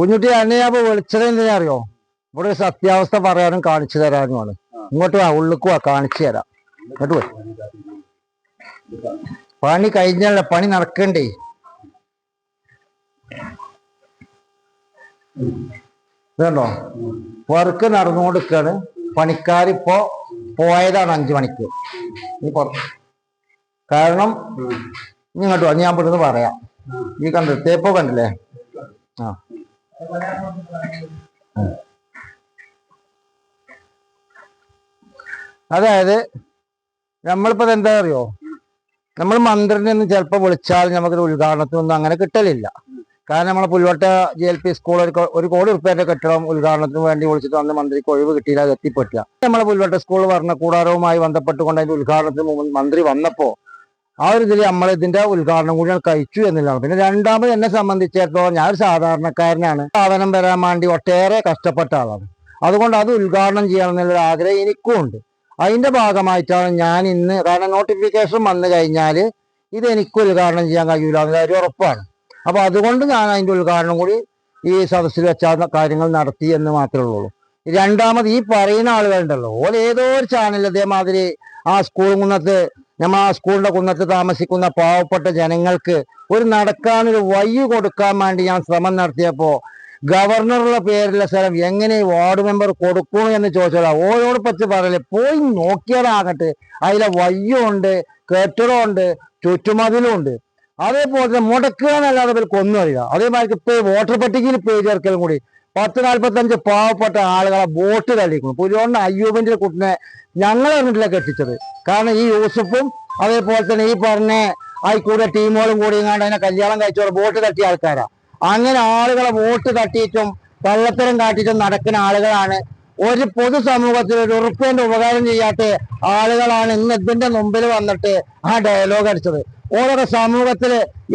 കുഞ്ഞുട്ടി എന്നെ വിളിച്ചത് എന്തിനാ അറിയോ? ഇവിടെ ഒരു സത്യാവസ്ഥ പറയാനും കാണിച്ചു തരാനുമാണ്. ഇങ്ങോട്ട് വാ ഉള്ളിക്ക് വാ കാണിച്ചു തരാം. ഇങ്ങോട്ട് പോയി. പണി കഴിഞ്ഞല്ല പണി നടക്കണ്ടേ? ഇതുണ്ടോ? വർക്ക് നടന്നുകൊണ്ടിരിക്കാണ് പണിക്കാരിപ്പോ പോയതാണ് അഞ്ചു മണിക്ക്. കാരണം ഇങ്ങോട്ട് ഞാൻ ഇവിടുന്ന് പറയാം. ഈ കണ്ടു തേപ്പോ കണ്ടില്ലേ? ആ. അതായത് നമ്മളിപ്പോ എന്താ അറിയോ? നമ്മൾ മന്ത്രിനെ ഒന്നും ചിലപ്പോ വിളിച്ചാൽ നമുക്ക് ഉദ്ഘാടനത്തിനൊന്നും അങ്ങനെ കിട്ടലില്ല. കാരണം നമ്മളെ Pulvatta G L P school ഒരു കോടി റുപ്യന്റെ കെട്ടിടം ഉദ്ഘാടനത്തിന് വേണ്ടി വിളിച്ചിട്ട് അന്ന് മന്ത്രിക്ക് ഒഴിവ് കിട്ടിയില്ല അത് എത്തിപ്പെട്ടില്ല നമ്മളെ പുൽവട്ട സ്കൂൾ ഭരണകൂടാരവുമായി ബന്ധപ്പെട്ടുകൊണ്ട് അതിന്റെ ഉദ്ഘാടനത്തിന് മന്ത്രി വന്നപ്പോ ആ ഒരു ഇതിൽ നമ്മൾ ഇതിന്റെ ഉദ്ഘാടനം കൂടി കഴിച്ചു എന്നുള്ളതാണ്. പിന്നെ രണ്ടാമത് എന്നെ സംബന്ധിച്ചിടത്തോളം ഞാൻ ഒരു സാധാരണക്കാരനാണ്. സാധനം വരാൻ വേണ്ടി ഒട്ടേറെ കഷ്ടപ്പെട്ട ആളാണ്. അതുകൊണ്ട് അത് ഉദ്ഘാടനം ചെയ്യണം എന്നുള്ളൊരു ആഗ്രഹം എനിക്കും ഉണ്ട്. അതിന്റെ ഭാഗമായിട്ടാണ് ഞാൻ ഇന്ന് കാരണം നോട്ടിഫിക്കേഷൻ വന്നു കഴിഞ്ഞാൽ ഇത് എനിക്ക് ഉദ്ഘാടനം ചെയ്യാൻ കഴിയൂല എന്നുള്ള ഒരു ഉറപ്പാണ്. അപ്പൊ അതുകൊണ്ട് ഞാൻ അതിന്റെ ഉദ്ഘാടനം കൂടി ഈ സദസ്സിൽ വെച്ച കാര്യങ്ങൾ നടത്തി എന്ന് മാത്രമേ ഉള്ളൂ. രണ്ടാമത് ഈ പറയുന്ന ആളുകളുണ്ടല്ലോ. ഓരോ ഏതോ ഒരു ചാനൽ അതേമാതിരി ആ സ്കൂൾ കുന്നത്ത് നമ്മൾ ആ സ്കൂളിന്റെ കുന്നത്ത് താമസിക്കുന്ന പാവപ്പെട്ട ജനങ്ങൾക്ക് ഒരു നടക്കാനൊരു വഴി കൊടുക്കാൻ വേണ്ടി ഞാൻ ശ്രമം നടത്തിയപ്പോൾ ഗവർണറുടെ പേരിലെ സ്ഥലം എങ്ങനെ വാർഡ് മെമ്പർ കൊടുക്കണു എന്ന് ചോദിച്ചാൽ ഓരോട് പറ്റി പറയല്ലേ പോയി നോക്കിയതാകട്ടെ. അതിലെ വയ്യുണ്ട് കെട്ടിടമുണ്ട് ചുറ്റുമതിലും ഉണ്ട്. അതേപോലെ തന്നെ മുടക്കുക എന്നല്ലാതെ ഇവർക്ക് ഒന്നും അറിയാം അതേമാതിരി ഇപ്പോൾ വോട്ടർ പട്ടികയിൽ പേര് ചേർക്കലും കൂടി. പത്ത് നാല്പത്തഞ്ച് പാവപ്പെട്ട ആളുകളെ ബോട്ട് തള്ളിക്കുന്നു പുലിയോണ്ട് അയ്യൂബിന്റെ കുട്ടിനെ ഞങ്ങൾ അറിഞ്ഞിട്ടില്ല കെട്ടിച്ചത് കാരണം ഈ യൂസഫും അതേപോലെ തന്നെ ഈ പറഞ്ഞ ആയിക്കൂടെ ടീമുകളും കൂടി ഇങ്ങാണ്ട് അതിനെ കല്യാണം കഴിച്ചോടെ ബോട്ട് തട്ടിയ ആൾക്കാരാ. അങ്ങനെ ആളുകളെ വോട്ട് തട്ടിയിട്ടും കള്ളത്തരം കാട്ടിയിട്ടും നടക്കുന്ന ആളുകളാണ്. ഒരു പൊതുസമൂഹത്തിൽ ഒരു ഉറുപ്പേന്റെ ഉപകാരം ചെയ്യാത്ത ആളുകളാണ് ഇന്ന് ഇതിന്റെ മുമ്പിൽ വന്നിട്ട് ആ ഡയലോഗ് അടിച്ചത്. ഓരോ സമൂഹത്തിൽ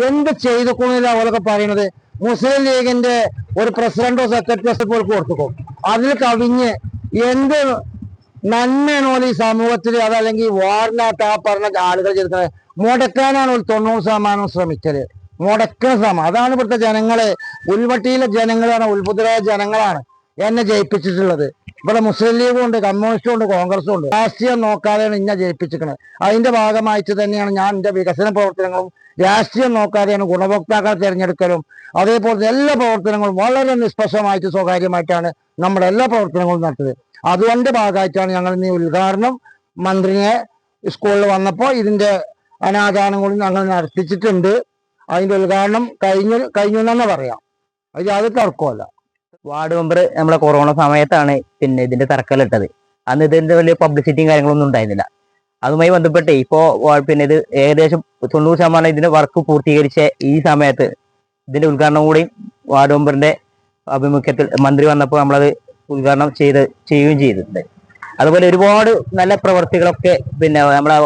എന്ത് ചെയ്തു കൊണ്ടില്ല ഓരൊക്കെ പറയുന്നത് മുസ്ലിം ലീഗിന്റെ ഒരു പ്രസിഡന്റോ സെക്രട്ടറിയോ പോലും കൊടുത്തുക്കോ. അതിൽ കവിഞ്ഞ് എന്ത് നന്മയാണ് ഈ സമൂഹത്തിൽ അതല്ലെങ്കിൽ വാർഡിനകത്ത് ആ പറഞ്ഞ ആളുകൾ ചെയ്തിരിക്കുന്നത്? മുടക്കാനാണ് ഒരു തൊണ്ണൂറ് ശതമാനം ശ്രമിക്കൽ. മുടക്കുന്ന ശ്രമം. അതാണ് ഇവിടുത്തെ ജനങ്ങളെ. ഉൾവട്ടിയിലെ ജനങ്ങളാണ് ഉത്ബുദ്ധരായ ജനങ്ങളാണ്. എന്നെ ജയിപ്പിച്ചിട്ടുള്ളത്. ഇവിടെ മുസ്ലിം ലീഗും ഉണ്ട് കമ്മ്യൂണിസ്റ്റും ഉണ്ട് കോൺഗ്രസും ഉണ്ട്. രാഷ്ട്രീയം നോക്കാതെയാണ് ഇന്നെ ജയിപ്പിച്ചിരിക്കുന്നത് അതിന്റെ ഭാഗമായിട്ട് തന്നെയാണ് ഞാൻ എന്റെ വികസന പ്രവർത്തനങ്ങളും രാഷ്ട്രീയം നോക്കാതെയാണ് ഗുണഭോക്താക്കളെ തിരഞ്ഞെടുക്കലും അതേപോലെ എല്ലാ പ്രവർത്തനങ്ങളും വളരെ നിഷ്പക്ഷമായിട്ട് സ്വകാര്യമായിട്ടാണ് നമ്മുടെ എല്ലാ പ്രവർത്തനങ്ങളും നടത്തിയത് അതുകൊണ്ട് ഭാഗമായിട്ടാണ് ഞങ്ങൾ ഇന്ന് ഉദ്ഘാടനം മന്ത്രിയെ സ്കൂളിൽ വന്നപ്പോൾ ഇതിന്റെ അനാദാനം കൂടി ഞങ്ങൾ നടത്തിച്ചിട്ടുണ്ട്. അതിന്റെ ഉദ്ഘാടനം കഴിഞ്ഞു കഴിഞ്ഞു തന്നെ പറയാം. അത് യാതൊരു തർക്കമല്ല വാർഡ് മെമ്പർ നമ്മളെ കൊറോണ സമയത്താണ് പിന്നെ ഇതിന്റെ തറക്കല്ലിട്ടത്. അന്ന് ഇതിന്റെ വലിയ പബ്ലിസിറ്റിയും കാര്യങ്ങളൊന്നും ഉണ്ടായിരുന്നില്ല. അതുമായി ബന്ധപ്പെട്ട് ഇപ്പോ പിന്നെ ഇത് ഏകദേശം തൊണ്ണൂറ് ശതമാനം ഇതിന്റെ വർക്ക് പൂർത്തീകരിച്ച ഈ സമയത്ത് ഇതിന്റെ ഉദ്ഘാടനം കൂടി വാർഡ് മെമ്പറിന്റെ ആഭിമുഖ്യത്തിൽ മന്ത്രി വന്നപ്പോൾ നമ്മളത് ഉദ്ഘാടനം ചെയ്ത് ചെയ്യുകയും ചെയ്തിട്ടുണ്ട്. അതുപോലെ ഒരുപാട് നല്ല പ്രവർത്തികളൊക്കെ പിന്നെ നമ്മളെ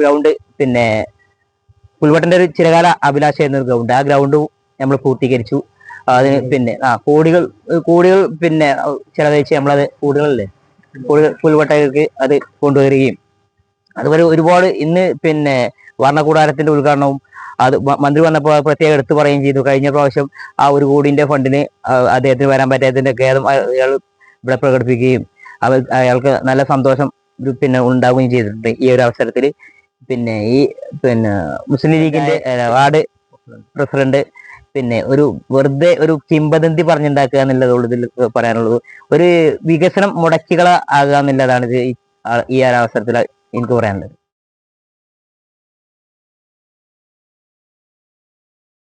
ഗ്രൗണ്ട് പിന്നെ പുൽവട്ടന്റെ ഒരു ചിരകാല അഭിലാഷ ഒരു ഗ്രൗണ്ട് ആ ഗ്രൗണ്ട് നമ്മൾ പൂർത്തീകരിച്ചു. അതിന് പിന്നെ ആ കോടികൾ കോടികൾ പിന്നെ ചിലവഴിച്ച് നമ്മളത് കൂടുകളല്ലേ കൂടുതൽ പുൽവട്ടകൾക്ക് അത് കൊണ്ടുവരികയും. അതുപോലെ ഒരുപാട് ഇന്ന് പിന്നെ വർണകൂടാരത്തിന്റെ ഉദ്ഘാടനവും അത് മന്ത്രി വന്നപ്പോൾ പ്രത്യേകം എടുത്തു പറയുകയും ചെയ്തു. കഴിഞ്ഞ പ്രാവശ്യം ആ ഒരു കോടിന്റെ ഫണ്ടിന് അദ്ദേഹത്തിന് വരാൻ പറ്റാത്തതിന്റെ ഖേദം അയ- അയാൾ ഇവിടെ പ്രകടിപ്പിക്കുകയും അവർ അയാൾക്ക് നല്ല സന്തോഷം പിന്നെ ഉണ്ടാവുകയും ചെയ്തിട്ടുണ്ട് ഈ ഒരു അവസരത്തിൽ പിന്നെ ഈ പിന്നെ മുസ്ലിം ലീഗിന്റെ വാർഡ് പ്രസിഡന്റ് പിന്നെ ഒരു വെറുതെ ഒരു കിംബദന്തി പറഞ്ഞുണ്ടാക്കുക എന്നുള്ളതുള്ളൂ ഇതിൽ പറയാനുള്ളത്. ഒരു വികസനം മുടക്കികള ആകുക എന്നുള്ളതാണ് ഇത് ഈ അവസരത്തിൽ എനിക്ക് പറയാനുള്ളത്.